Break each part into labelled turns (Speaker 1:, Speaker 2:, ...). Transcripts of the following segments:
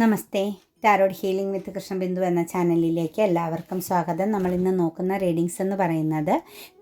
Speaker 1: Namaste. Tarot healing with Krishnabindu എന്ന ചാനലിലേക്ക് എല്ലാവർക്കും സ്വാഗതം. നമ്മൾ ഇന്ന് നോക്കുന്ന റീഡിങ്സ് എന്ന് പറയുന്നത്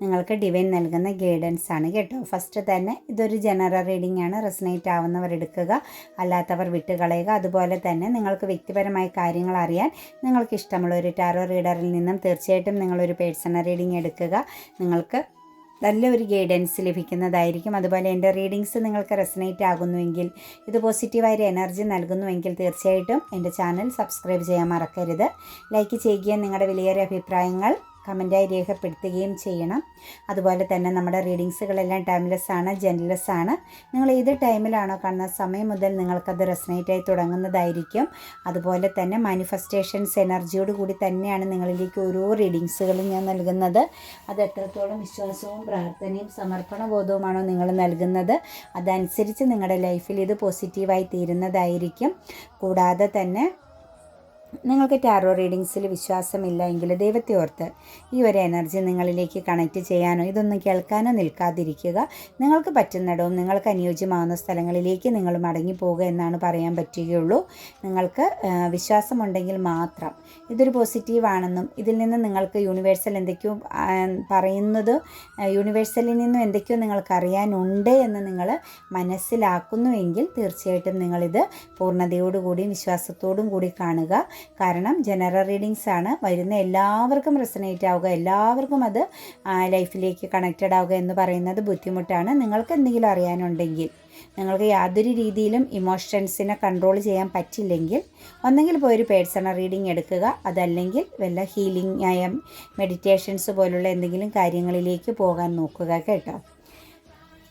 Speaker 1: നിങ്ങൾക്ക് ഡിവൈൻ നൽകുന്ന ഗൈഡൻസ് ആണ് കേട്ടോ. ഫസ്റ്റ് തന്നെ ഇതൊരു ജനറൽ റീഡിംഗ് ആണ്. റെസനേറ്റ് ആവുന്നവർ എടുക്കുക അല്ലാത്തവർ വിട്ടുകളയുക. അതുപോലെ തന്നെ നിങ്ങൾക്ക് വ്യക്തിപരമായ കാര്യങ്ങൾ അറിയാൻ നിങ്ങൾക്ക് ഇഷ്ടമുള്ള ഒരു ടാരോ റീഡറിൽ നിന്നും തീർച്ചയായിട്ടും നിങ്ങളൊരു പേഴ്സണൽ റീഡിംഗ് എടുക്കുക. നിങ്ങൾക്ക് നല്ലൊരു ഗൈഡൻസ് ലഭിക്കുന്നതായിരിക്കും. അതുപോലെ എന്റെ റീഡിങ്സ് നിങ്ങൾക്ക് റെസനേറ്റ് ആകുന്നുവെങ്കിൽ ഇത് പോസിറ്റീവായൊരു എനർജി നൽകുന്നുവെങ്കിൽ തീർച്ചയായിട്ടും എന്റെ ചാനൽ സബ്സ്ക്രൈബ് ചെയ്യാൻ മറക്കരുത്. ലൈക്ക് ചെയ്യുകയും നിങ്ങളുടെ വിലയേറിയ അഭിപ്രായങ്ങൾ കമന്റായി രേഖപ്പെടുത്തുകയും ചെയ്യണം. അതുപോലെ തന്നെ നമ്മുടെ റീഡിങ്സുകളെല്ലാം ടൈംലെസ് ആണ് ജെൻലെസ് ആണ് നിങ്ങൾ ഏത് ടൈമിലാണോ കാണുന്ന സമയം മുതൽ നിങ്ങൾക്കത് റെസ്നേറ്റായി തുടങ്ങുന്നതായിരിക്കും. അതുപോലെ തന്നെ മാനിഫെസ്റ്റേഷൻസ് എനർജിയോട് കൂടി തന്നെയാണ് നിങ്ങളിലേക്ക് ഓരോ റീഡിങ്സുകളും ഞാൻ നൽകുന്നത്. അത് എത്രത്തോളം വിശ്വാസവും പ്രാർത്ഥനയും സമർപ്പണ ബോധവുമാണോ നിങ്ങൾ നൽകുന്നത് അതനുസരിച്ച് നിങ്ങളുടെ ലൈഫിൽ ഇത് പോസിറ്റീവായി തീരുന്നതായിരിക്കും. കൂടാതെ തന്നെ നിങ്ങൾക്ക് ടാറോ റീഡിങ്സിൽ വിശ്വാസമില്ല എങ്കിൽ ദൈവത്തെ ഓർത്ത് ഈ ഒരു എനർജി നിങ്ങളിലേക്ക് കണക്റ്റ് ചെയ്യാനോ ഇതൊന്നും കേൾക്കാനോ നിൽക്കാതിരിക്കുക. നിങ്ങൾക്ക് പറ്റുന്നിടവും നിങ്ങൾക്ക് അനുയോജ്യമാവുന്ന സ്ഥലങ്ങളിലേക്ക് നിങ്ങൾ മടങ്ങി പോകുക എന്നാണ് പറയാൻ പറ്റുകയുള്ളൂ. നിങ്ങൾക്ക് വിശ്വാസമുണ്ടെങ്കിൽ മാത്രം. ഇതൊരു പോസിറ്റീവാണെന്നും ഇതിൽ നിന്ന് നിങ്ങൾക്ക് യൂണിവേഴ്സൽ എന്തൊക്കെയോ പറയുന്നത് യൂണിവേഴ്സലിൽ നിന്നും എന്തൊക്കെയോ നിങ്ങൾക്ക് അറിയാനുണ്ട് എന്ന് നിങ്ങൾ മനസ്സിലാക്കുന്നുവെങ്കിൽ തീർച്ചയായിട്ടും നിങ്ങളിത് പൂർണതയോടുകൂടിയും വിശ്വാസത്തോടും കൂടി കാണുക. കാരണം ജനറൽ റീഡിങ്സ് ആണ്. വരുന്ന എല്ലാവർക്കും റെസനേറ്റ് ആവുക എല്ലാവർക്കും അത് ലൈഫിലേക്ക് കണക്റ്റഡ് ആവുക എന്ന് പറയുന്നത് ബുദ്ധിമുട്ടാണ്. നിങ്ങൾക്ക് എന്തെങ്കിലും അറിയാനുണ്ടെങ്കിൽ നിങ്ങൾക്ക് യാതൊരു രീതിയിലും ഇമോഷൻസിനെ കൺട്രോൾ ചെയ്യാൻ പറ്റില്ലെങ്കിൽ ഒന്നെങ്കിൽ പോയി ഒരു പേഴ്സണൽ റീഡിംഗ് എടുക്കുക. അതല്ലെങ്കിൽ വല്ല ഹീലിംഗ് ആയ മെഡിറ്റേഷൻസ് പോലുള്ള എന്തെങ്കിലും കാര്യങ്ങളിലേക്ക് പോകാൻ നോക്കുക കേട്ടോ.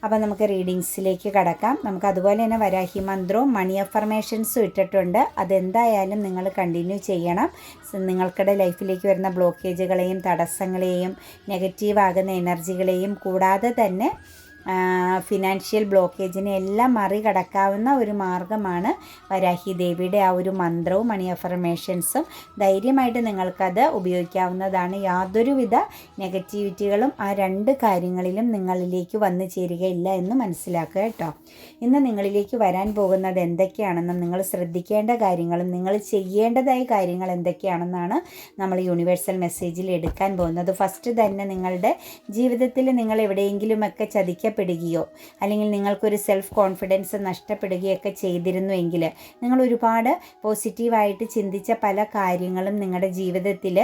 Speaker 1: അപ്പോൾ നമുക്ക് റീഡിങ്സിലേക്ക് കടക്കാം. നമുക്ക് അതുപോലെ തന്നെ വരാഹി മന്ത്രവും മണി അഫർമേഷൻസും ഇട്ടിട്ടുണ്ട്. അതെന്തായാലും നിങ്ങൾ കണ്ടിന്യൂ ചെയ്യണം. നിങ്ങൾക്കിടെ ലൈഫിലേക്ക് വരുന്ന ബ്ലോക്കേജുകളെയും തടസ്സങ്ങളെയും നെഗറ്റീവ് ആകുന്ന എനർജികളെയും കൂടാതെ തന്നെ ഫിനാൻഷ്യൽ ബ്ലോക്കേജിനെ എല്ലാം മറികടക്കാവുന്ന ഒരു മാർഗമാണ് വരാഹി ദേവിയുടെ ആ ഒരു മന്ത്രവും മണി അഫർമേഷൻസും ധൈര്യമായിട്ട് നിങ്ങൾക്കത് ഉപയോഗിക്കാവുന്നതാണ്. യാതൊരുവിധ നെഗറ്റിവിറ്റികളും ആ രണ്ട് കാര്യങ്ങളിലും നിങ്ങളിലേക്ക് വന്നു ചേരുകയില്ല എന്ന് മനസ്സിലാക്കുക കേട്ടോ. ഇന്ന് നിങ്ങളിലേക്ക് വരാൻ പോകുന്നത് എന്തൊക്കെയാണെന്നും നിങ്ങൾ ശ്രദ്ധിക്കേണ്ട കാര്യങ്ങളും നിങ്ങൾ ചെയ്യേണ്ടതായ കാര്യങ്ങൾ എന്തൊക്കെയാണെന്നാണ് നമ്മൾ യൂണിവേഴ്സൽ മെസ്സേജിൽ എടുക്കാൻ പോകുന്നത്. ഫസ്റ്റ് തന്നെ നിങ്ങളുടെ ജീവിതത്തിൽ നിങ്ങൾ എവിടെയെങ്കിലുമൊക്കെ ചതിക്കപ്പെടുകയോ അല്ലെങ്കിൽ നിങ്ങൾക്കൊരു സെൽഫ് കോൺഫിഡൻസ് നഷ്ടപ്പെടുകയൊക്കെ ചെയ്തിരുന്നുവെങ്കിൽ നിങ്ങൾ ഒരുപാട് പോസിറ്റീവായിട്ട് ചിന്തിച്ച പല കാര്യങ്ങളും നിങ്ങളുടെ ജീവിതത്തിൽ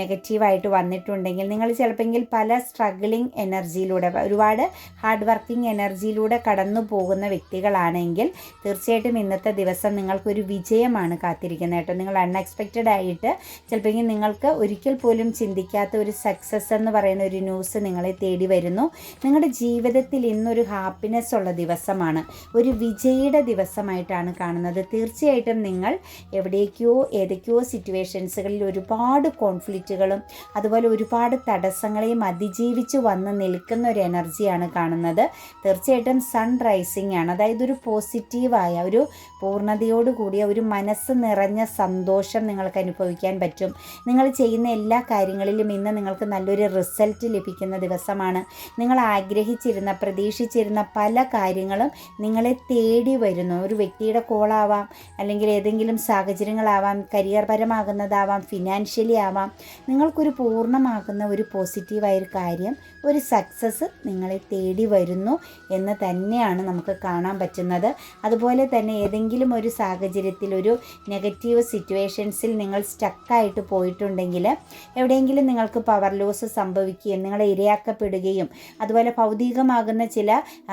Speaker 1: നെഗറ്റീവായിട്ട് വന്നിട്ടുണ്ടെങ്കിൽ നിങ്ങൾ ചിലപ്പോൾ പല സ്ട്രഗിളിങ് എനർജിയിലൂടെ ഒരുപാട് ഹാർഡ് വർക്കിംഗ് എനർജിയിലൂടെ കടന്നു പോകുന്ന വ്യക്തികളാണെങ്കിൽ തീർച്ചയായിട്ടും ഇന്നത്തെ ദിവസം നിങ്ങൾക്കൊരു വിജയമാണ് കാത്തിരിക്കുന്നത് കേട്ടോ. നിങ്ങൾ അൺഎക്സ്പെക്റ്റഡ് ആയിട്ട് ചിലപ്പോൾ നിങ്ങൾക്ക് ഒരിക്കൽ പോലും ചിന്തിക്കാത്ത ഒരു സക്സസ് എന്ന് പറയുന്ന ഒരു ന്യൂസ് നിങ്ങളെ തേടി വരുന്നു. നിങ്ങളുടെ ജീവിതത്തിൽ ഇന്നൊരു ഹാപ്പിനെസ് ഉള്ള ദിവസമാണ്. ഒരു വിജയിയുടെ ദിവസമായിട്ടാണ് കാണുന്നത്. തീർച്ചയായിട്ടും നിങ്ങൾ എവിടേക്കോ ഏതൊക്കെയോ സിറ്റുവേഷൻസുകളിൽ ഒരുപാട് കോൺഫ്ലിക്റ്റുകളും അതുപോലെ ഒരുപാട് തടസ്സങ്ങളെയും അതിജീവിച്ച് വന്ന് നിൽക്കുന്ന ഒരു എനർജിയാണ് കാണുന്നത്. തീർച്ചയായിട്ടും സൺ റൈസിംഗ് ആണ്. അതായത് ഒരു പോസിറ്റീവായ ഒരു പൂർണതയോട് കൂടിയ ഒരു മനസ്സ് നിറഞ്ഞ സന്തോഷം നിങ്ങൾക്ക് അനുഭവിക്കാൻ പറ്റും. നിങ്ങൾ ചെയ്യുന്ന എല്ലാ കാര്യങ്ങളിലും ഇന്ന് നിങ്ങൾക്ക് നല്ലൊരു റിസൾട്ട് ലഭിക്കുന്ന ദിവസമാണ്. നിങ്ങൾ ആഗ്രഹിച്ചിരുന്ന പ്രതീക്ഷിച്ചിരുന്ന പല കാര്യങ്ങളും നിങ്ങളെ തേടി വരുന്നു. ഒരു വ്യക്തിയുടെ കോളാവാം അല്ലെങ്കിൽ ഏതെങ്കിലും സാഹചര്യങ്ങളാവാം കരിയർ പരമാകുന്നതാവാം ഫിനാൻഷ്യലി ആവാം. നിങ്ങൾക്കൊരു പൂർണമാകുന്ന ഒരു പോസിറ്റീവായ ഒരു കാര്യം ഒരു സക്സസ് നിങ്ങളെ തേടി വരുന്നു എന്ന് തന്നെയാണ് നമുക്ക് കാണാൻ പറ്റുന്നത്. അതുപോലെ തന്നെ ഏതെങ്കിലും ഒരു സാഹചര്യത്തിൽ ഒരു നെഗറ്റീവ് സിറ്റുവേഷൻസിൽ നിങ്ങൾ സ്റ്റക്കായിട്ട് പോയിട്ടുണ്ടെങ്കിൽ എവിടെയെങ്കിലും നിങ്ങൾക്ക് പവർ ലോസ് സംഭവിക്കുകയും നിങ്ങളെ ഇരയാക്കപ്പെടുകയും അതുപോലെ ഭൗതികമാകുന്ന ചില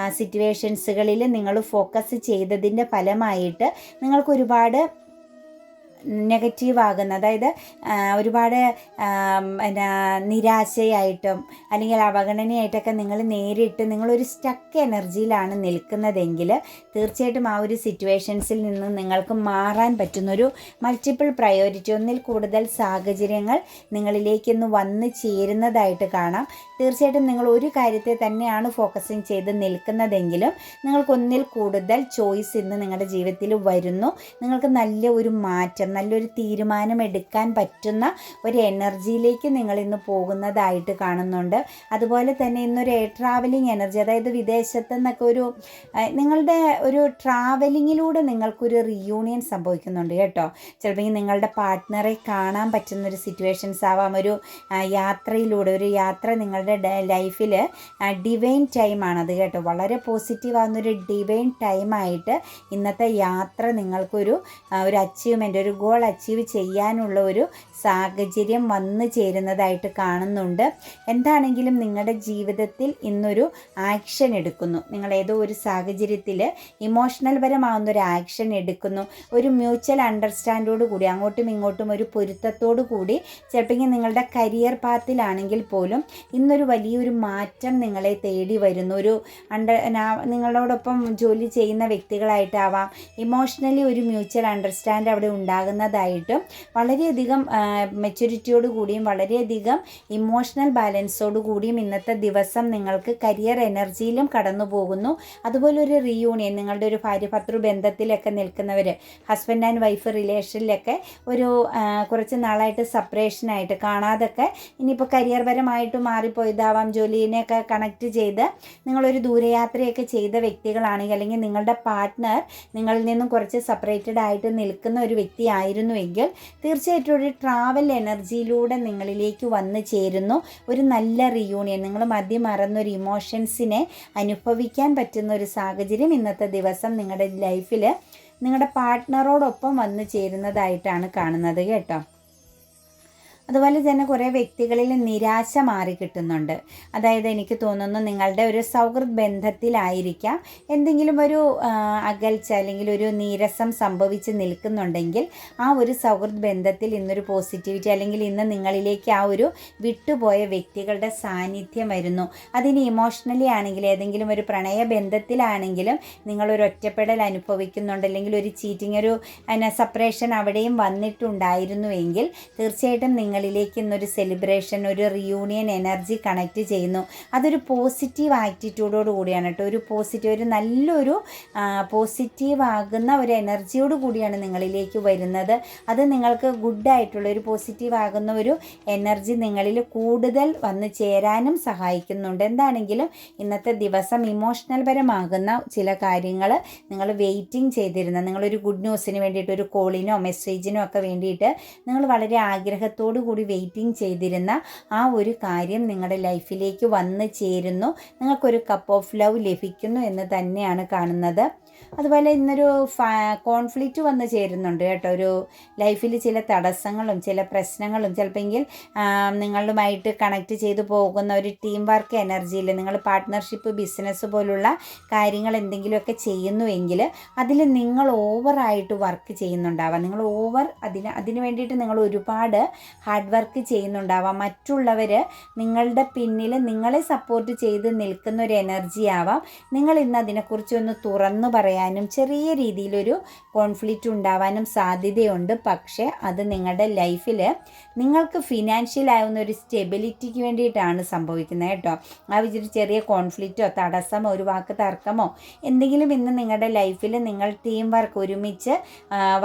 Speaker 1: സിറ്റുവേഷൻസുകളിൽ നിങ്ങൾ ഫോക്കസ് ചെയ്തതിന്റെ ഫലമായിട്ട് നിങ്ങൾക്ക് ഒരുപാട് നെഗറ്റീവ് ആകുന്ന അതായത് ഒരുപാട് എന്നാ നിരാശയായിട്ടും അല്ലെങ്കിൽ അവഗണനയായിട്ടൊക്കെ നിങ്ങൾ നേരിട്ട് നിങ്ങളൊരു സ്റ്റക്ക് എനർജിയിലാണ് നിൽക്കുന്നതെങ്കിൽ തീർച്ചയായിട്ടും ആ ഒരു സിറ്റുവേഷൻസിൽ നിന്ന് നിങ്ങൾക്ക് മാറാൻ പറ്റുന്നൊരു മൾട്ടിപ്പിൾ പ്രയോറിറ്റി ഒന്നിൽ കൂടുതൽ സാഹചര്യങ്ങൾ നിങ്ങളിലേക്കൊന്ന് വന്ന് ചേരുന്നതായിട്ട് കാണാം. തീർച്ചയായിട്ടും നിങ്ങൾ ഒരു കാര്യത്തെ തന്നെയാണ് ഫോക്കസിങ് ചെയ്ത് നിൽക്കുന്നതെങ്കിലും നിങ്ങൾക്കൊന്നിൽ കൂടുതൽ ചോയ്സ് ഇന്ന് നിങ്ങളുടെ ജീവിതത്തിൽ വരുന്നു. നിങ്ങൾക്ക് നല്ല ഒരു മാറ്റം നല്ലൊരു തീരുമാനം എടുക്കാൻ പറ്റുന്ന ഒരു എനർജിയിലേക്ക് നിങ്ങൾ ഇന്ന് പോകുന്നതായിട്ട് കാണുന്നുണ്ട്. അതുപോലെ തന്നെ ഇന്നൊരു എയർ ട്രാവലിംഗ് എനർജി അതായത് വിദേശത്ത് നിന്നൊക്കെ ഒരു നിങ്ങളുടെ ഒരു ട്രാവലിങ്ങിലൂടെ നിങ്ങൾക്കൊരു റിയൂണിയൻ സംഭവിക്കുന്നുണ്ട് കേട്ടോ. ചിലപ്പോൾ നിങ്ങളുടെ പാർട്ട്ണറെ കാണാൻ പറ്റുന്ന ഒരു സിറ്റുവേഷൻസ് ആവാം. ഒരു യാത്രയിലൂടെ ഒരു യാത്ര നിങ്ങളുടെ ലൈഫിൽ ഡിവൈൻ ടൈമാണത് കേട്ടോ. വളരെ പോസിറ്റീവ് ആവുന്നൊരു ഡിവൈൻ ടൈമായിട്ട് ഇന്നത്തെ യാത്ര നിങ്ങൾക്കൊരു ഒരു അച്ചീവ്മെന്റ് ഒരു ഗോൾ അച്ചീവ് ചെയ്യാനുള്ള ഒരു സാഹചര്യം വന്നു ചേരുന്നതായിട്ട് കാണുന്നുണ്ട്. എന്താണെങ്കിലും നിങ്ങളുടെ ജീവിതത്തിൽ ഇന്നൊരു ആക്ഷൻ എടുക്കുന്നു. നിങ്ങൾ ഏതോ ഒരു സാഹചര്യത്തിൽ ഇമോഷണൽ പരമാവുന്ന ഒരു ആക്ഷൻ എടുക്കുന്നു. ഒരു മ്യൂച്വൽ അണ്ടർസ്റ്റാൻഡോട് കൂടി അങ്ങോട്ടും ഇങ്ങോട്ടും ഒരു പൊരുത്തത്തോടു കൂടി ചിലപ്പോൾ നിങ്ങളുടെ കരിയർ പാത്തിലാണെങ്കിൽ പോലും ഇന്നൊരു വലിയൊരു മാറ്റം നിങ്ങളെ തേടി വരുന്നു. ഒരു അണ്ടർ നിങ്ങളോടൊപ്പം ജോലി ചെയ്യുന്ന വ്യക്തികളായിട്ടാവാം ഇമോഷണലി ഒരു മ്യൂച്വൽ അണ്ടർസ്റ്റാൻഡ് അവിടെ ഉണ്ടാകുന്നതായിട്ടും വളരെയധികം മെച്യൂരിറ്റിയോട് കൂടിയും വളരെയധികം ഇമോഷണൽ ബാലൻസോട് കൂടിയും ഇന്നത്തെ ദിവസം നിങ്ങൾക്ക് കരിയർ എനർജിയിലും കടന്നു പോകുന്നു അതുപോലെ ഒരു റീയൂണിയൻ നിങ്ങളുടെ ഒരു ഭാര്യ ഭർത്തൃ ബന്ധത്തിലൊക്കെ നിൽക്കുന്നവർ ഹസ്ബൻഡ് ആൻഡ് വൈഫ് റിലേഷനിലൊക്കെ ഒരു കുറച്ച് നാളായിട്ട് സെപ്പറേഷനായിട്ട് കാണാതൊക്കെ ഇനിയിപ്പോൾ കരിയർ പരമായിട്ട് മാറിപ്പോയതാവാം. ജോലിനെയൊക്കെ കണക്ട് ചെയ്ത് നിങ്ങളൊരു ദൂരയാത്രയൊക്കെ ചെയ്ത വ്യക്തികളാണെങ്കിൽ അല്ലെങ്കിൽ നിങ്ങളുടെ പാർട്ട്ണർ നിങ്ങളിൽ നിന്നും കുറച്ച് സെപ്പറേറ്റഡ് ആയിട്ട് നിൽക്കുന്ന ഒരു വ്യക്തിയായിരുന്നു എങ്കിൽ തീർച്ചയായിട്ടും ഒരു ട്രാവൽ എനർജിയിലൂടെ നിങ്ങളിലേക്ക് വന്നു ചേരുന്നു. ഒരു നല്ല റിയൂണിയൻ നിങ്ങൾ മദ്യം മറന്നൊരു ഇമോഷൻസിനെ അനുഭവിക്കാൻ പറ്റുന്ന ഒരു സാഹചര്യം ഇന്നത്തെ ദിവസം നിങ്ങളുടെ ലൈഫിൽ നിങ്ങളുടെ പാർട്ട്ണറോടൊപ്പം വന്നു ചേരുന്നതായിട്ടാണ് കാണുന്നത് കേട്ടോ. അതുപോലെ തന്നെ കുറേ വ്യക്തികളിൽ നിരാശ മാറി കിട്ടുന്നുണ്ട്. അതായത് എനിക്ക് തോന്നുന്നു നിങ്ങളുടെ ഒരു സൗഹൃദ ബന്ധത്തിലായിരിക്കാം. എന്തെങ്കിലും ഒരു അകൽച്ച അല്ലെങ്കിൽ ഒരു നീരസം സംഭവിച്ച് നിൽക്കുന്നുണ്ടെങ്കിൽ ആ ഒരു സൗഹൃദ ബന്ധത്തിൽ ഇന്നൊരു പോസിറ്റിവിറ്റി അല്ലെങ്കിൽ ഇന്ന് നിങ്ങളിലേക്ക് ആ ഒരു വിട്ടുപോയ വ്യക്തികളുടെ സാന്നിധ്യം വരുന്നു. അതിന് ഇമോഷണലി ആണെങ്കിൽ ഏതെങ്കിലും ഒരു പ്രണയ ബന്ധത്തിലാണെങ്കിലും നിങ്ങളൊരു ഒറ്റപ്പെടൽ അനുഭവിക്കുന്നുണ്ട്. അല്ലെങ്കിൽ ഒരു ചീറ്റിംഗ് ഒരു സെപ്പറേഷൻ അവിടെയും വന്നിട്ടുണ്ടായിരുന്നുവെങ്കിൽ തീർച്ചയായിട്ടും നിങ്ങളിലേക്ക് ഇന്നൊരു സെലിബ്രേഷൻ ഒരു റിയൂണിയൻ എനർജി കണക്റ്റ് ചെയ്യുന്നു. അതൊരു പോസിറ്റീവ് ആറ്റിറ്റ്യൂഡോട് കൂടിയാണ് കേട്ടോ. ഒരു പോസിറ്റീവ് ഒരു നല്ലൊരു പോസിറ്റീവ് ആകുന്ന ഒരു എനർജിയോട് കൂടിയാണ് നിങ്ങളിലേക്ക് വരുന്നത്. അത് നിങ്ങൾക്ക് ഗുഡായിട്ടുള്ള ഒരു പോസിറ്റീവ് ആകുന്ന ഒരു എനർജി നിങ്ങളിൽ കൂടുതൽ വന്നു ചേരാനും സഹായിക്കുന്നുണ്ട്. എന്താണെങ്കിലും ഇന്നത്തെ ദിവസം ഇമോഷണൽ പരമാകുന്ന ചില കാര്യങ്ങൾ നിങ്ങൾ വെയിറ്റിംഗ് ചെയ്തിരുന്ന നിങ്ങളൊരു ഗുഡ് ന്യൂസിന് വേണ്ടിയിട്ട് ഒരു കോളിനോ മെസ്സേജിനോ ഒക്കെ വേണ്ടിയിട്ട് നിങ്ങൾ വളരെ ആഗ്രഹത്തോടു കൂടി വെയിറ്റിംഗ് ചെയ്തിരുന്ന ആ ഒരു കാര്യം നിങ്ങളുടെ ലൈഫിലേക്ക് വന്ന് ചേരുന്നു. നിങ്ങൾക്കൊരു കപ്പ് ഓഫ് ലവ് ലഭിക്കുന്നു എന്ന് തന്നെയാണ് കാണുന്നത്. അതുപോലെ ഇന്നൊരു കോൺഫ്ലിക്റ്റ് വന്ന് ചേരുന്നുണ്ട് കേട്ടോ. ഒരു ലൈഫിൽ ചില തടസ്സങ്ങളും ചില പ്രശ്നങ്ങളും ചിലപ്പോൾ നിങ്ങളുമായിട്ട് കണക്ട് ചെയ്തു പോകുന്ന ഒരു ടീം വർക്ക് എനർജിയിൽ നിങ്ങൾ പാർട്ട്ണർഷിപ്പ് ബിസിനസ് പോലുള്ള കാര്യങ്ങൾ എന്തെങ്കിലുമൊക്കെ ചെയ്യുന്നുവെങ്കിൽ അതിൽ നിങ്ങൾ ഓവറായിട്ട് വർക്ക് ചെയ്യുന്നുണ്ടാവാം. നിങ്ങൾ ഓവർ അതിന് അതിന് വേണ്ടിയിട്ട് നിങ്ങൾ ഒരുപാട് ഹാർഡ് വർക്ക് ചെയ്യുന്നുണ്ടാവാം. മറ്റുള്ളവർ നിങ്ങളുടെ പിന്നിൽ നിങ്ങളെ സപ്പോർട്ട് ചെയ്ത് നിൽക്കുന്ന ഒരു എനർജി ആവാം. നിങ്ങൾ ഇന്ന് അതിനെക്കുറിച്ച് ഒന്ന് തുറന്നു പറയാനും ചെറിയ രീതിയിലൊരു കോൺഫ്ലിക്റ്റ് ഉണ്ടാവാനും സാധ്യതയുണ്ട്. പക്ഷേ അത് നിങ്ങളുടെ ലൈഫിൽ നിങ്ങൾക്ക് ഫിനാൻഷ്യൽ ആവുന്ന ഒരു സ്റ്റെബിലിറ്റിക്ക് വേണ്ടിയിട്ടാണ് സംഭവിക്കുന്നത് കേട്ടോ. ആ വിചാരിച്ച് ചെറിയ കോൺഫ്ലിക്റ്റോ തടസ്സമോ ഒരു വാക്ക് തർക്കമോ എന്തെങ്കിലും ഇന്ന് നിങ്ങളുടെ ലൈഫിൽ നിങ്ങൾ ടീം വർക്ക് ഒരുമിച്ച്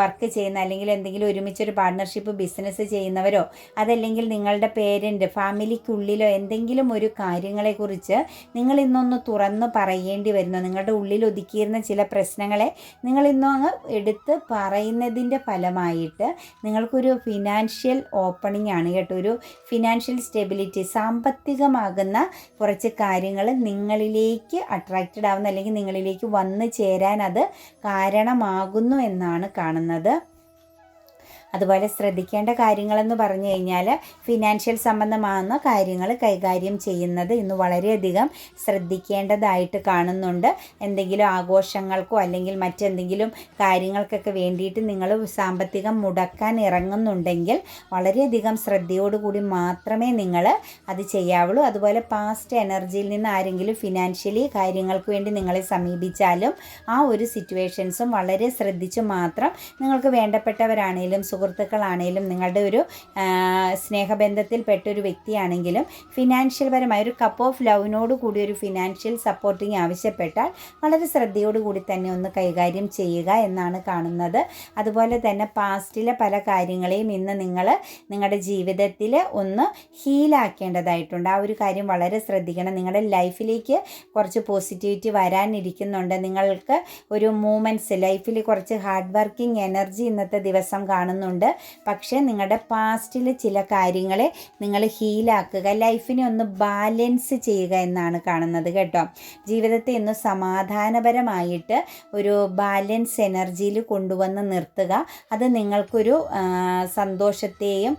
Speaker 1: വർക്ക് ചെയ്യുന്ന അല്ലെങ്കിൽ എന്തെങ്കിലും ഒരുമിച്ച് ഒരു പാർട്ട്ണർഷിപ്പ് ബിസിനസ് ചെയ്യുന്നവരോ അതല്ലെങ്കിൽ നിങ്ങളുടെ പേരന്റ് ഫാമിലിക്കുള്ളിലോ എന്തെങ്കിലും ഒരു കാര്യങ്ങളെക്കുറിച്ച് നിങ്ങൾ ഇന്നൊന്ന് തുറന്ന് പറയേണ്ടി വരുന്നു. നിങ്ങളുടെ ഉള്ളിൽ ഒതുക്കിയിരുന്ന ചില പ്രശ്നങ്ങളെ നിങ്ങൾ ഇന്നും അങ്ങ് എടുത്ത് പറയുന്നതിന്റെ ഫലമായിട്ട് നിങ്ങൾക്കൊരു ഫിനാൻഷ്യൽ ഓപ്പണിംഗ് ആണ് കേട്ടോ. ഒരു ഫിനാൻഷ്യൽ സ്റ്റെബിലിറ്റി സാമ്പത്തികമാകുന്ന കുറച്ച് കാര്യങ്ങൾ നിങ്ങളിലേക്ക് അട്രാക്റ്റഡ് ആവുന്ന അല്ലെങ്കിൽ നിങ്ങളിലേക്ക് വന്നു ചേരാൻ അത് കാരണമാകുന്നു എന്നാണ് കാണുന്നത്. അതുപോലെ ശ്രദ്ധിക്കേണ്ട കാര്യങ്ങളെന്ന് പറഞ്ഞു കഴിഞ്ഞാൽ ഫിനാൻഷ്യൽ സംബന്ധമാകുന്ന കാര്യങ്ങൾ കൈകാര്യം ചെയ്യുന്നത് ഇന്ന് വളരെയധികം ശ്രദ്ധിക്കേണ്ടതായിട്ട് കാണുന്നുണ്ട്. എന്തെങ്കിലും ആഘോഷങ്ങൾക്കോ അല്ലെങ്കിൽ മറ്റെന്തെങ്കിലും കാര്യങ്ങൾക്കൊക്കെ വേണ്ടിയിട്ട് നിങ്ങൾ സാമ്പത്തികം മുടക്കാൻ ഇറങ്ങുന്നുണ്ടെങ്കിൽ വളരെയധികം ശ്രദ്ധയോടുകൂടി മാത്രമേ നിങ്ങൾ അത് ചെയ്യാവുള്ളൂ. അതുപോലെ പാസ്റ്റ് എനർജിയിൽ നിന്ന് ആരെങ്കിലും ഫിനാൻഷ്യലി കാര്യങ്ങൾക്ക് വേണ്ടി നിങ്ങളെ സമീപിച്ചാലും ആ ഒരു സിറ്റുവേഷൻസും വളരെ ശ്രദ്ധിച്ച് മാത്രം നിങ്ങൾക്ക് വേണ്ടപ്പെട്ടവരാണേലും സുഹൃത്തുക്കളാണേലും നിങ്ങളുടെ ഒരു സ്നേഹബന്ധത്തിൽ ഒരു വ്യക്തിയാണെങ്കിലും ഫിനാൻഷ്യൽ പരമായ ഒരു കപ്പ് ഓഫ് ലവിനോട് കൂടി ഒരു ഫിനാൻഷ്യൽ സപ്പോർട്ടിങ് ആവശ്യപ്പെട്ടാൽ വളരെ ശ്രദ്ധയോടുകൂടി തന്നെ ഒന്ന് കൈകാര്യം ചെയ്യുക എന്നാണ് കാണുന്നത്. അതുപോലെ തന്നെ പാസ്റ്റിലെ പല കാര്യങ്ങളെയും ഇന്ന് നിങ്ങൾ നിങ്ങളുടെ ജീവിതത്തിൽ ഒന്ന് ഹീലാക്കേണ്ടതായിട്ടുണ്ട് ആ ഒരു കാര്യം വളരെ ശ്രദ്ധിക്കണം. നിങ്ങളുടെ ലൈഫിലേക്ക് കുറച്ച് പോസിറ്റിവിറ്റി വരാനിരിക്കുന്നുണ്ട്. നിങ്ങൾക്ക് ഒരു മൂമെന്റ്സ് ലൈഫിൽ കുറച്ച് ഹാർഡ് വർക്കിംഗ് എനർജി ഇന്നത്തെ ദിവസം കാണുന്നുണ്ട്. പക്ഷേ നിങ്ങളുടെ പാസ്റ്റിൽ ചില കാര്യങ്ങളെ നിങ്ങൾ ഹീലാക്കുക ലൈഫിനെ ഒന്ന് ബാലൻസ് ചെയ്യുക എന്നാണ് കാണുന്നത് കേട്ടോ. ജീവിതത്തെ ഒന്ന് സമാധാനപരമായിട്ട് ഒരു ബാലൻസ് എനർജിയിൽ കൊണ്ടുവന്ന് നിർത്തുക. അത് നിങ്ങൾക്കൊരു സന്തോഷത്തെയും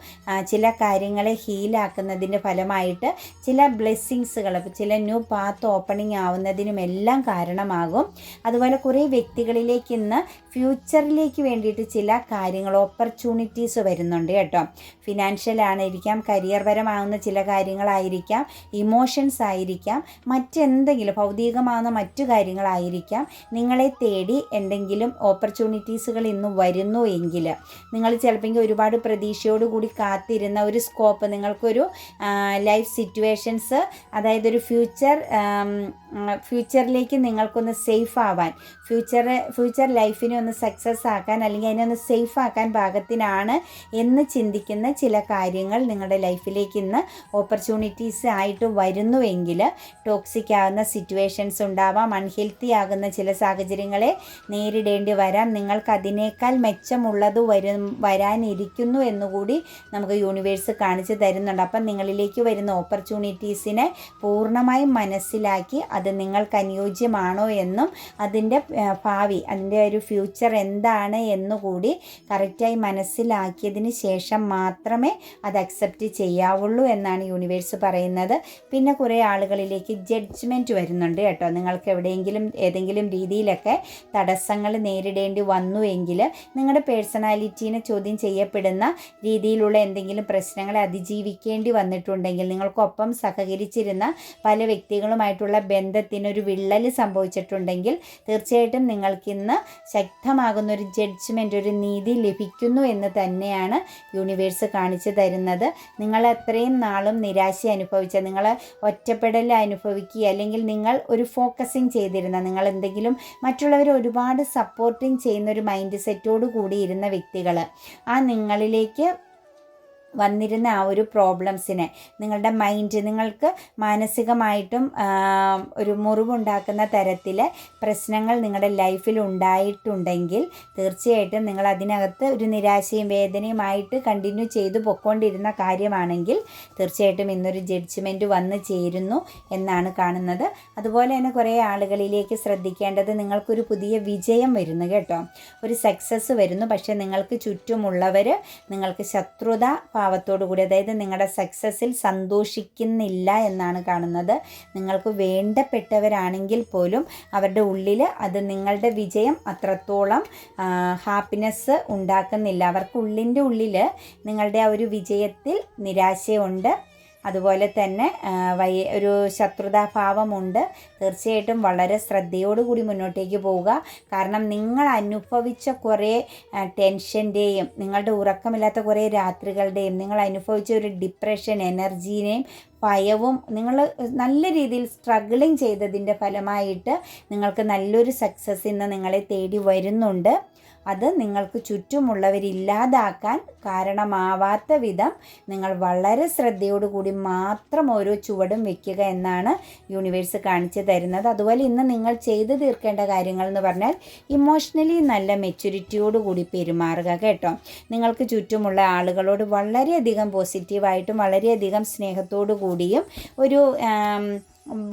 Speaker 1: ചില കാര്യങ്ങളെ ഹീലാക്കുന്നതിന്റെ ഫലമായിട്ട് ചില ബ്ലെസ്സിങ്സുകൾ ചില ന്യൂ പാത്ത് ഓപ്പണിംഗ് ആവുന്നതിനും എല്ലാം കാരണമാകും. അതുപോലെ കുറേ വ്യക്തികളിലേക്ക് ഇന്ന് ഫ്യൂച്ചറിലേക്ക് വേണ്ടിയിട്ട് ചില കാര്യങ്ങൾ ഓപ്പർച്യൂണിറ്റീസ് വരുന്നുണ്ട് കേട്ടോ. ഫിനാൻഷ്യൽ ആയിരിക്കാം കരിയർ പരമാകുന്ന ചില കാര്യങ്ങളായിരിക്കാം ഇമോഷൻസ് ആയിരിക്കാം മറ്റെന്തെങ്കിലും ഭൗതികമാകുന്ന മറ്റു കാര്യങ്ങളായിരിക്കാം. നിങ്ങളെ തേടി എന്തെങ്കിലും ഓപ്പർച്യൂണിറ്റീസുകൾ ഇന്ന് വരുന്നു എങ്കിൽ നിങ്ങൾ ചിലപ്പോൾ ഒരുപാട് പ്രതീക്ഷയോടുകൂടി കാത്തിരുന്ന ഒരു സ്കോപ്പ് നിങ്ങൾക്കൊരു ലൈഫ് സിറ്റുവേഷൻസ് അതായത് ഒരു ഫ്യൂച്ചർ ഫ്യൂച്ചറിലേക്ക് നിങ്ങൾക്കൊന്ന് സേഫ് ആവാൻ ഫ്യൂച്ചർ ഫ്യൂച്ചർ ലൈഫിനെ ഒന്ന് സക്സസ് ആക്കാൻ അല്ലെങ്കിൽ അതിനെ ഒന്ന് സേഫ് ആക്കാൻ പാകത്തിനാണ് എന്ന് ചിന്തിക്കുന്ന ചില കാര്യങ്ങൾ നിങ്ങളുടെ ലൈഫിലേക്ക് ഇന്ന് ഓപ്പർച്യൂണിറ്റീസ് ആയിട്ട് വരുന്നുവെങ്കിൽ ടോക്സിക് ആകുന്ന സിറ്റുവേഷൻസ് ഉണ്ടാവാം അൺഹെൽത്തി ആകുന്ന ചില സാഹചര്യങ്ങളെ നേരിടേണ്ടി വരാം. നിങ്ങൾക്ക് അതിനേക്കാൾ മെച്ചമുള്ളത് വരും വരാനിരിക്കുന്നു എന്നുകൂടി നമുക്ക് യൂണിവേഴ്സ് കാണിച്ചു തരുന്നുണ്ട്. അപ്പം നിങ്ങളിലേക്ക് വരുന്ന ഓപ്പർച്യൂണിറ്റീസിനെ പൂർണമായും മനസ്സിലാക്കി അത് നിങ്ങൾക്ക് അനുയോജ്യമാണോ എന്നും അതിന്റെ ഭാവി അതിന്റെ ഒരു ഫ്യൂച്ചർ എന്താണ് എന്നുകൂടി കറക്റ്റായി മനസ്സിലാക്കിയതിന് ശേഷം മാത്രമേ അത് അക്സെപ്റ്റ് ചെയ്യാവുള്ളൂ എന്നാണ് യൂണിവേഴ്സ് പറയുന്നത്. പിന്നെ കുറേ ആളുകളിലേക്ക് ജഡ്ജ്മെന്റ് വരുന്നുണ്ട് കേട്ടോ. നിങ്ങൾക്ക് എവിടെയെങ്കിലും ഏതെങ്കിലും രീതിയിലൊക്കെ തടസ്സങ്ങൾ നേരിടേണ്ടി വന്നു എങ്കിൽ നിങ്ങളുടെ പേഴ്സണാലിറ്റീനെ ചോദ്യം ചെയ്യപ്പെടുന്ന രീതിയിലുള്ള എന്തെങ്കിലും പ്രശ്നങ്ങളെ അതിജീവിക്കേണ്ടി വന്നിട്ടുണ്ടെങ്കിൽ നിങ്ങൾക്കൊപ്പം സഹകരിച്ചിരുന്ന പല വ്യക്തികളുമായിട്ടുള്ള ബന്ധത്തിനൊരു വിള്ളൽ സംഭവിച്ചിട്ടുണ്ടെങ്കിൽ തീർച്ചയായിട്ടും നിങ്ങൾക്കിന്ന് ശക്തമാകുന്ന ഒരു ജഡ്ജ്മെന്റ് ഒരു നീതി ലഭിക്കുന്നു എന്ന് തന്നെയാണ് യൂണിവേഴ്സ് കാണിച്ചു തരുന്നത്. നിങ്ങൾ എത്രയും നാളും നിരാശ അനുഭവിച്ച നിങ്ങൾ ഒറ്റപ്പെടൽ അനുഭവിക്കുക അല്ലെങ്കിൽ നിങ്ങൾ ഒരു ഫോക്കസിങ് ചെയ്തിരുന്ന നിങ്ങൾ എന്തെങ്കിലും മറ്റുള്ളവർ ഒരുപാട് സപ്പോർട്ടിങ് ചെയ്യുന്ന ഒരു മൈൻഡ് സെറ്റോട് കൂടി ഇരുന്ന വ്യക്തികൾ ആ നിങ്ങളിലേക്ക് വന്നിരുന്ന ആ ഒരു പ്രോബ്ലംസിനെ നിങ്ങളുടെ മൈൻഡ് നിങ്ങൾക്ക് മാനസികമായിട്ടും ഒരു മുറിവുണ്ടാക്കുന്ന തരത്തിൽ പ്രശ്നങ്ങൾ നിങ്ങളുടെ ലൈഫിൽ ഉണ്ടായിട്ടുണ്ടെങ്കിൽ തീർച്ചയായിട്ടും നിങ്ങൾ അതിനകത്ത് ഒരു നിരാശയും വേദനയുമായിട്ട് കണ്ടിന്യൂ ചെയ്തു പൊക്കോണ്ടിരുന്ന കാര്യമാണെങ്കിൽ തീർച്ചയായിട്ടും ഇന്നൊരു ജഡ്ജ്മെന്റ് വന്നു ചേരുന്നു എന്നാണ് കാണുന്നത്. അതുപോലെ തന്നെ കുറേ ആളുകളിലേക്ക് ശ്രദ്ധിക്കേണ്ടത് നിങ്ങൾക്കൊരു പുതിയ വിജയം വരുന്നു കേട്ടോ. ഒരു സക്സസ് വരുന്നു. പക്ഷേ നിങ്ങൾക്ക് ചുറ്റുമുള്ളവർ നിങ്ങൾക്ക് ശത്രുത ഭാവത്തോടു കൂടി അതായത് നിങ്ങളുടെ സക്സസ്സിൽ സന്തോഷിക്കുന്നില്ല എന്നാണ് കാണുന്നത്. നിങ്ങൾക്ക് വേണ്ടപ്പെട്ടവരാണെങ്കിൽ പോലും അവരുടെ ഉള്ളിൽ അത് നിങ്ങളുടെ വിജയം അത്രത്തോളം ഹാപ്പിനെസ് ഉണ്ടാക്കുന്നില്ല. അവർക്ക് ഉള്ളിന്റെ ഉള്ളിൽ നിങ്ങളുടെ ആ ഒരു വിജയത്തിൽ നിരാശയുണ്ട്. അതുപോലെ തന്നെ വൈ ഒരു ശത്രുതാഭാവമുണ്ട്. തീർച്ചയായിട്ടും വളരെ ശ്രദ്ധയോടുകൂടി മുന്നോട്ടേക്ക് പോവുക. കാരണം നിങ്ങൾ അനുഭവിച്ച കുറേ ടെൻഷന്റെയും നിങ്ങളുടെ ഉറക്കമില്ലാത്ത കുറേ രാത്രികളുടെയും നിങ്ങൾ അനുഭവിച്ച ഒരു ഡിപ്രഷൻ എനർജീനെയും ഭയവും നിങ്ങൾ നല്ല രീതിയിൽ സ്ട്രഗിളിങ് ചെയ്തതിന്റെ ഫലമായിട്ട് നിങ്ങൾക്ക് നല്ലൊരു സക്സസ് ഇന്ന് നിങ്ങളെ തേടി വരുന്നുണ്ട്. അത് നിങ്ങൾക്ക് ചുറ്റുമുള്ളവരില്ലാതാക്കാൻ കാരണമാവാത്ത വിധം നിങ്ങൾ വളരെ ശ്രദ്ധയോടുകൂടി മാത്രം ഓരോ ചുവടും വെക്കുക എന്നാണ് യൂണിവേഴ്സ് കാണിച്ചു തരുന്നത്. അതുപോലെ ഇന്ന് നിങ്ങൾ ചെയ്തു തീർക്കേണ്ട കാര്യങ്ങൾ എന്ന് പറഞ്ഞാൽ ഇമോഷണലി നല്ല മെച്യൂരിറ്റിയോടുകൂടി പെരുമാറുക കേട്ടോ. നിങ്ങൾക്ക് ചുറ്റുമുള്ള ആളുകളോട് വളരെയധികം പോസിറ്റീവായിട്ടും വളരെയധികം സ്നേഹത്തോടു കൂടിയും ഒരു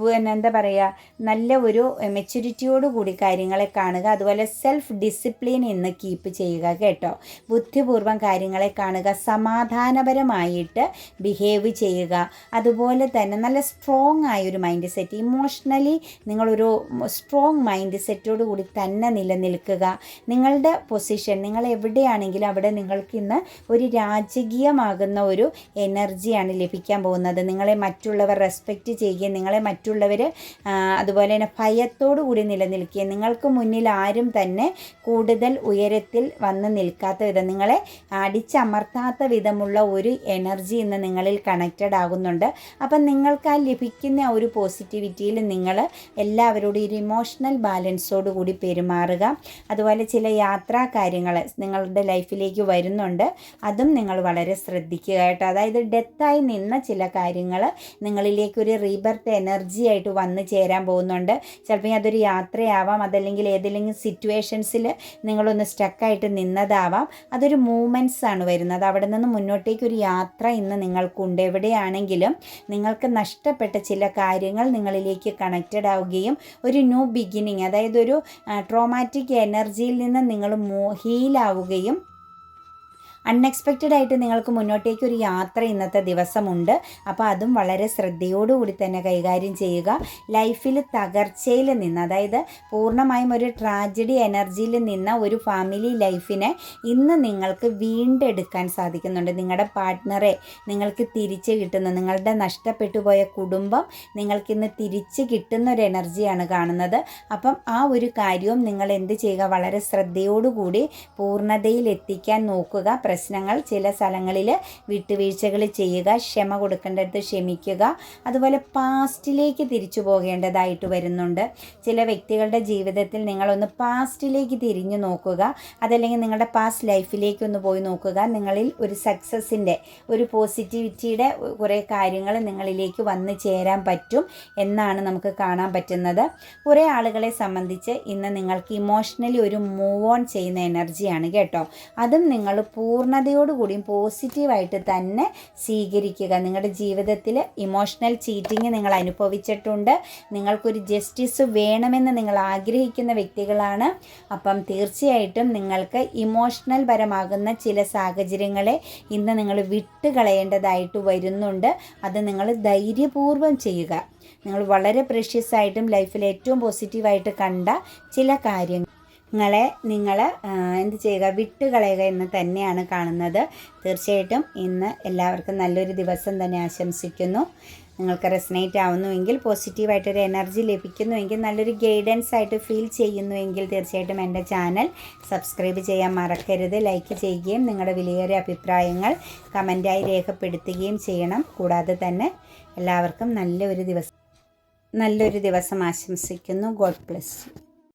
Speaker 1: പിന്നെ എന്താ പറയുക നല്ല ഒരു മെച്യൂരിറ്റിയോട് കൂടി കാര്യങ്ങളെ കാണുക അതുപോലെ സെൽഫ് ഡിസിപ്ലിൻ ഇന്ന് കീപ്പ് ചെയ്യുക കേട്ടോ. ബുദ്ധിപൂർവം കാര്യങ്ങളെ കാണുക സമാധാനപരമായിട്ട് ബിഹേവ് ചെയ്യുക. അതുപോലെ തന്നെ നല്ല സ്ട്രോങ് ആയൊരു മൈൻഡ് സെറ്റ് ഇമോഷണലി നിങ്ങളൊരു സ്ട്രോങ് മൈൻഡ് സെറ്റോട് കൂടി തന്നെ നിലനിൽക്കുക. നിങ്ങളുടെ പൊസിഷൻ നിങ്ങൾ എവിടെയാണെങ്കിലും അവിടെ നിങ്ങൾക്ക് ഇന്ന് ഒരു രാജകീയമാകുന്ന ഒരു എനർജിയാണ് ലഭിക്കാൻ പോകുന്നത്. നിങ്ങളെ മറ്റുള്ളവർ റെസ്പെക്റ്റ് ചെയ്യുകയും നിങ്ങളെ മറ്റുള്ളവർ അതുപോലെ തന്നെ ഭയത്തോടു കൂടി നിലനിൽക്കുക നിങ്ങൾക്ക് മുന്നിൽ ആരും തന്നെ കൂടുതൽ ഉയരത്തിൽ വന്ന് നിൽക്കാത്ത വിധം നിങ്ങളെ അടിച്ചമർത്താത്ത വിധമുള്ള ഒരു എനർജി ഇന്ന് നിങ്ങളിൽ കണക്റ്റഡ് ആകുന്നുണ്ട്. അപ്പം നിങ്ങൾക്ക് ആ ലഭിക്കുന്ന ഒരു പോസിറ്റിവിറ്റിയിൽ നിങ്ങൾ എല്ലാവരോടും ഒരു ഇമോഷണൽ ബാലൻസോട് കൂടി പെരുമാറുക. അതുപോലെ ചില യാത്രാ കാര്യങ്ങൾ നിങ്ങളുടെ ലൈഫിലേക്ക് വരുന്നുണ്ട്. അതും നിങ്ങൾ വളരെ ശ്രദ്ധിക്കുക കേട്ടോ. അതായത് ഡെത്തായി നിന്ന ചില കാര്യങ്ങൾ നിങ്ങളിലേക്ക് ഒരു റീബർത്ത് എനർജി ആയിട്ട് വന്നു ചേരാൻ പോകുന്നുണ്ട്. ചിലപ്പോൾ അതൊരു യാത്രയാവാം. അതല്ലെങ്കിൽ ഏതെങ്കിലും സിറ്റുവേഷൻസിൽ നിങ്ങളൊന്ന് സ്റ്റക്കായിട്ട് നിന്നതാവാം. അതൊരു മൂമെന്റ്സ് ആണ് വരുന്നത്. അവിടെ നിന്ന് മുന്നോട്ടേക്ക് ഒരു യാത്ര ഇന്ന് നിങ്ങൾക്കുണ്ട്. എവിടെയാണെങ്കിലും നിങ്ങൾക്ക് നഷ്ടപ്പെട്ട ചില കാര്യങ്ങൾ നിങ്ങളിലേക്ക് കണക്റ്റഡ് ആവുകയും ഒരു ന്യൂ ബിഗിനിങ് അതായത് ഒരു ട്രോമാറ്റിക് എനർജിയിൽ നിന്ന് നിങ്ങൾ ഹീലാവുകയും അൺഎക്സ്പെക്റ്റഡ് ആയിട്ട് നിങ്ങൾക്ക് മുന്നോട്ടേക്ക് ഒരു യാത്ര ഇന്നത്തെ ദിവസമുണ്ട്. അപ്പോൾ അതും വളരെ ശ്രദ്ധയോടുകൂടി തന്നെ കൈകാര്യം ചെയ്യുക. ലൈഫിൽ തകർച്ചയിൽ നിന്ന് അതായത് പൂർണമായും ഒരു ട്രാജഡി എനർജിയിൽ നിന്ന ഒരു ഫാമിലി ലൈഫിനെ ഇന്ന് നിങ്ങൾക്ക് വീണ്ടെടുക്കാൻ സാധിക്കുന്നുണ്ട്. നിങ്ങളുടെ പാർട്ട്ണറെ നിങ്ങൾക്ക് തിരിച്ച് കിട്ടുന്ന നിങ്ങളുടെ നഷ്ടപ്പെട്ടു പോയ കുടുംബം നിങ്ങൾക്കിന്ന് തിരിച്ച് കിട്ടുന്ന ഒരു എനർജിയാണ് കാണുന്നത്. അപ്പം ആ ഒരു കാര്യവും നിങ്ങൾ എന്ത് ചെയ്യുക? വളരെ ശ്രദ്ധയോടുകൂടി പൂർണതയിൽ എത്തിക്കാൻ നോക്കുക. പ്രശ്നങ്ങൾ ചില സ്ഥലങ്ങളിൽ വിട്ടുവീഴ്ചകൾ ചെയ്യുക ക്ഷമ കൊടുക്കേണ്ടടുത്ത് ക്ഷമിക്കുക അതുപോലെ പാസ്റ്റിലേക്ക് തിരിച്ചു പോകേണ്ടതായിട്ട് വരുന്നുണ്ട്. ചില വ്യക്തികളുടെ ജീവിതത്തിൽ നിങ്ങളൊന്ന് പാസ്റ്റിലേക്ക് തിരിഞ്ഞു നോക്കുക. അതല്ലെങ്കിൽ നിങ്ങളുടെ പാസ്റ്റ് ലൈഫിലേക്ക് ഒന്ന് പോയി നോക്കുക. നിങ്ങളിൽ ഒരു സക്സസിന്റെ ഒരു പോസിറ്റിവിറ്റിയുടെ കുറേ കാര്യങ്ങൾ നിങ്ങളിലേക്ക് വന്നു ചേരാൻ പറ്റും എന്നാണ് നമുക്ക് കാണാൻ പറ്റുന്നത്. കുറേ ആളുകളെ സംബന്ധിച്ച് ഇന്ന് നിങ്ങൾക്ക് ഇമോഷണലി ഒരു മൂവ് ഓൺ ചെയ്യുന്ന എനർജിയാണ് കേട്ടോ. അതും നിങ്ങൾ പൂർണ പൂർണതയോടുകൂടിയും പോസിറ്റീവായിട്ട് തന്നെ സ്വീകരിക്കുക. നിങ്ങളുടെ ജീവിതത്തിൽ ഇമോഷണൽ ചീറ്റിംഗ് നിങ്ങൾ അനുഭവിച്ചിട്ടുണ്ട്. നിങ്ങൾക്കൊരു ജസ്റ്റിസ് വേണമെന്ന് നിങ്ങൾ ആഗ്രഹിക്കുന്ന വ്യക്തികളാണ്. അപ്പം തീർച്ചയായിട്ടും നിങ്ങൾക്ക് ഇമോഷണൽ പരമാകുന്ന ചില സാഹചര്യങ്ങളെ ഇന്ന് നിങ്ങൾ വിട്ടുകളയേണ്ടതായിട്ട് വരുന്നുണ്ട്. അത് നിങ്ങൾ ധൈര്യപൂർവം ചെയ്യുക. നിങ്ങൾ വളരെ പ്രഷ്യസായിട്ടും ലൈഫിൽ ഏറ്റവും പോസിറ്റീവായിട്ട് കണ്ട ചില കാര്യങ്ങൾ. നിങ്ങളെ നിങ്ങൾ എന്ത് ചെയ്യുക വിട്ടുകളയുക എന്ന് തന്നെയാണ് കാണുന്നത്. തീർച്ചയായിട്ടും ഇന്ന് എല്ലാവർക്കും നല്ലൊരു ദിവസം തന്നെ ആശംസിക്കുന്നു. നിങ്ങൾക്ക് റെസനേറ്റ് ആവുന്നുവെങ്കിൽ പോസിറ്റീവായിട്ടൊരു എനർജി ലഭിക്കുന്നുവെങ്കിൽ നല്ലൊരു ഗൈഡൻസ് ആയിട്ട് ഫീൽ ചെയ്യുന്നുവെങ്കിൽ തീർച്ചയായിട്ടും എന്റെ ചാനൽ സബ്സ്ക്രൈബ് ചെയ്യാൻ മറക്കരുത്. ലൈക്ക് ചെയ്യുകയും നിങ്ങളുടെ വിലയേറിയ അഭിപ്രായങ്ങൾ കമന്റായി രേഖപ്പെടുത്തുകയും ചെയ്യണം. കൂടാതെ തന്നെ എല്ലാവർക്കും നല്ലൊരു ദിവസം നല്ലൊരു ദിവസം ആശംസിക്കുന്നു. God plus